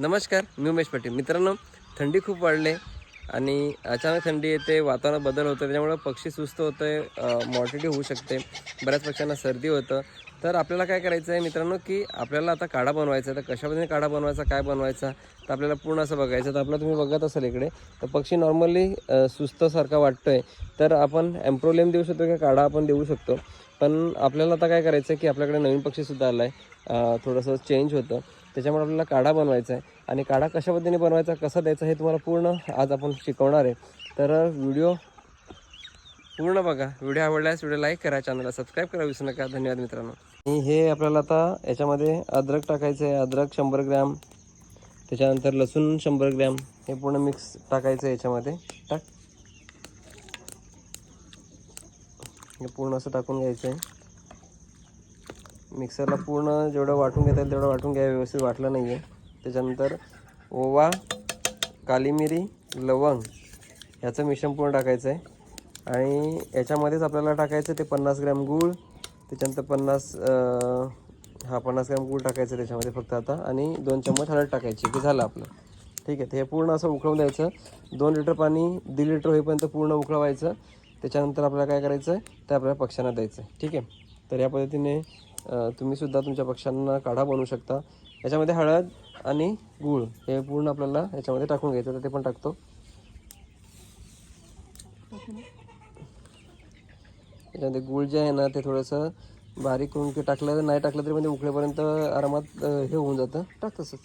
नमस्कार मी उमेश पाटील. मित्रांनो थंडी खूप वाढले आणि अचानक थंडी येते वातावरण बदल होतं त्याच्यामुळं पक्षी सुस्त होतं मॉर्टिटी होऊ शकते बऱ्याच पक्ष्यांना सर्दी होतं. तर आपल्याला काय करायचं आहे मित्रांनो की आपल्याला आता काढा बनवायचा आहे. तर कशा पद्धतीने काढा बनवायचा काय बनवायचा तर आपल्याला पूर्ण असं बघायचं तर आपलं तुम्ही बघत असाल इकडे तर पक्षी नॉर्मली सुस्तसारखा वाटतो आहे तर आपण एम्प्रोलेम देऊ शकतो किंवा काढा आपण देऊ शकतो. पण आपल्याला आता काय करायचं आहे की आपल्याकडे नवीन पक्षीसुद्धा आला आहे थोडंसं चेंज होतं. त्याच्यामुळे आपल्याला काढा बनवायचा आहे. आणि काढा कशा पद्धतीने बनवायचा कसा द्यायचा हे तुम्हाला पूर्ण आज आपण शिकवणार आहे. तर व्हिडिओ पूर्ण बघा. व्हिडिओ आवडल्यास व्हिडिओ लाईक करा चॅनलला सबस्क्राईब करा विसरू नका. धन्यवाद मित्रांनो. आणि हे आपल्याला आता याच्यामध्ये अद्रक टाकायचं आहे. अद्रक शंभर ग्रॅम. त्याच्यानंतर लसूण शंभर ग्रॅम. हे पूर्ण मिक्स टाकायचं आहे याच्यामध्ये. टाक. हे पूर्ण असं टाकून घ्यायचं आहे. मिक्सरला पूर्ण जेवढं वाटून घेता येईल तेवढं वाटून घ्या व्यवस्थित वाटलं नाही आहे त्याच्यानंतर ओवा काली मिरी लवंग ह्याचं मिश्रण पूर्ण टाकायचं आहे आणि याच्यामध्येच आपल्याला टाकायचं ते पन्नास ग्रॅम गूळ त्याच्यानंतर पन्नास हा पन्नास ग्रॅम गूळ टाकायचं त्याच्यामध्ये फक्त आता. आणि दोन चम्मच हळद टाकायची की झालं आपलं. ठीक आहे ते हे पूर्ण असं उकळून द्यायचं. दोन लिटर पाणी दीड लिटर होईपर्यंत पूर्ण उकळवायचं. त्याच्यानंतर आपल्याला काय करायचं आहे ते आपल्याला पक्ष्यांना द्यायचं आहे ठीक आहे? तर या पद्धतीने तुम्हीसुद्धा तुमच्या पक्ष्यांना काढा बनवू शकता. याच्यामध्ये हळद आणि गूळ हे पूर्ण आपल्याला याच्यामध्ये टाकून घ्यायचं तर ते पण टाकतो. याच्यामध्ये गूळ जे आहे ना ते थोडंसं बारीक करून की टाकलं नाही टाकलं तरी म्हणजे उकळेपर्यंत आरामात हे होऊन जातं. टाक तसंच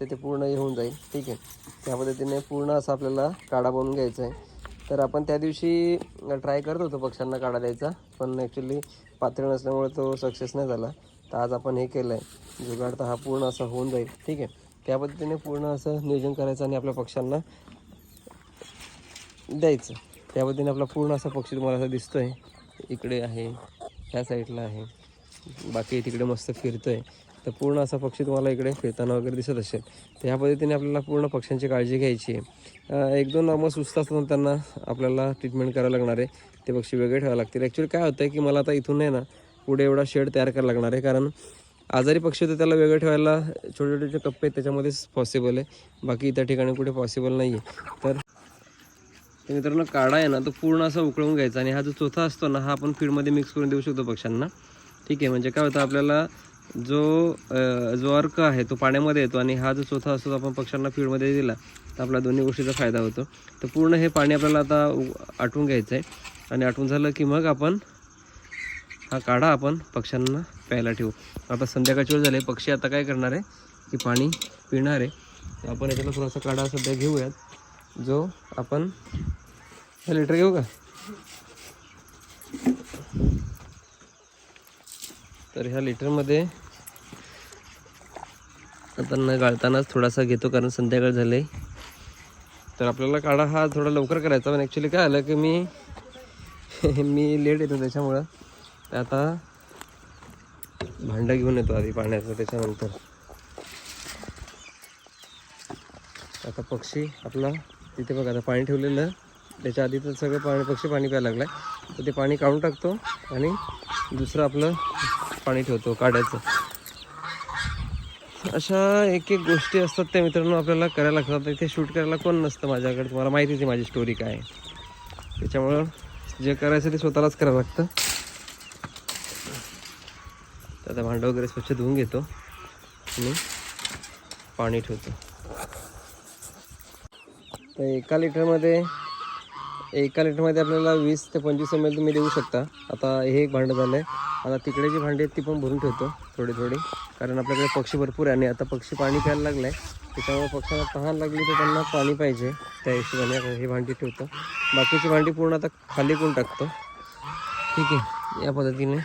ते ते पूर्ण हे होऊन जाईल. ठीक आहे. त्या पद्धतीने पूर्ण असं आपल्याला काढा बनवून घ्यायचा आहे. तर आपण त्या दिवशी ट्राय करत होतो पक्ष्यांना काढा द्यायचा. पण ॲक्च्युली पात्र नसल्यामुळे तो सक्सेस नाही झाला. तर आज आपण हे केलं आहे जुगाड तर हा पूर्ण असा होऊन जाईल. ठीक आहे? त्या पद्धतीने पूर्ण असं नियोजन करायचं आणि आपल्या पक्ष्यांना द्यायचं. त्या पद्धतीने आपला पूर्ण असा पक्षी तुम्हाला असा आहे इकडे आहे ह्या साईडला आहे. बाकी तिकडे मस्त फिरतो आहे तर पूर्ण असा पक्षी तुम्हाला इकडे फिरताना वगैरे दिसत असेल. तर ह्या पद्धतीने आपल्याला पूर्ण पक्ष्यांची काळजी घ्यायची आहे. एक दोन नॉर्मल सुस्त असताना त्यांना आपल्याला ट्रीटमेंट करावं लागणार आहे. ते पक्षी वेगळे ठेवावे लागतील. ॲक्च्युली काय होतं आहे की मला आता इथून नाही ना पुढे एवढा शेड तयार करायला लागणार आहे. कारण आजारी पक्षी होते त्याला वेगळं ठेवायला छोटे छोटे जे कप्पे आहेत त्याच्यामध्येच पॉसिबल आहे. बाकी इतर ठिकाणी कुठे पॉसिबल नाही आहे तर मित्रांनो काढा आहे ना तो पूर्ण असा उकळून घ्यायचा. आणि हा जो चोथा असतो ना हा आपण फीडमध्ये मिक्स करून देऊ शकतो पक्ष्यांना. ठीक आहे म्हणजे काय होतं आपल्याला जो जो अर्क आहे तो पाण्यामध्ये येतो आणि हा जो चौथा असतो आपण पक्ष्यांना फीडमध्ये दिला तर आपला दोन्ही गोष्टीचा फायदा होतो. तर पूर्ण हे पाणी आपल्याला आता आटवून घ्यायचं आहे आणि आटवून झालं की मग आपण हा काढा आपण पक्ष्यांना प्यायला ठेवू. आता संध्याकाळची वेळ झाली पक्षी आता काय करणार आहे? की पाणी पिणार आहे. आपण याच्याला थोडासा काढा सध्या घेऊयात. जो आपण हे लिटर घेऊ का? तर ह्या लिटरमध्ये आता न गाळतानाच थोडासा घेतो कारण संध्याकाळ झाले. तर आपल्याला काढा हा थोडा लवकर करायचा पण ॲक्च्युली काय आलं की मी मी लेट येतो त्याच्यामुळं. आता भांडं घेऊन येतो आधी पाण्याचं त्याच्यानंतर. आता पक्षी आपला तिथे बघा आता पाणी ठेवलेलं. त्याच्या आधी तर सगळं पाणी पक्षी पाणी प्यायला लागलाय. तर ते पाणी काढून टाकतो आणि दुसरं आपलं पाणी ठेवतो काढायचं. अशा एक एक गोष्टी असतात त्या मित्रांनो आपल्याला करायला लागतात. इथे शूट करायला कोण नसतं माझ्याकडे. तुम्हाला माहितीच आहे माझी स्टोरी काय त्याच्यामुळं जे करायचं ते स्वतःलाच करावं लागतं. तर आता भांडं वगैरे स्वच्छ धुवून घेतो. आणि पाणी ठेवतो. तर एका लिटरमध्ये एका लिटरमध्ये आपल्याला वीस ते पंचवीस एम एल तुम्ही देऊ शकता. आता हे एक भांडं झालं आहे आता तिकडे जी भांडी आहेत ती पण भरून ठेवतो थोडी थोडी. कारण आपल्याकडे पक्षी भरपूर आहे आणि आता पक्षी पाणी प्यायला लागलं आहे त्याच्यामुळे पक्ष्यांना तहान लागली तर त्यांना पाणी पाहिजे. त्या हिशोबाने हे ही भांडी ठेवतो. बाकीची भांडी पूर्ण आता खाली करून टाकतो. ठीक आहे. या पद्धतीने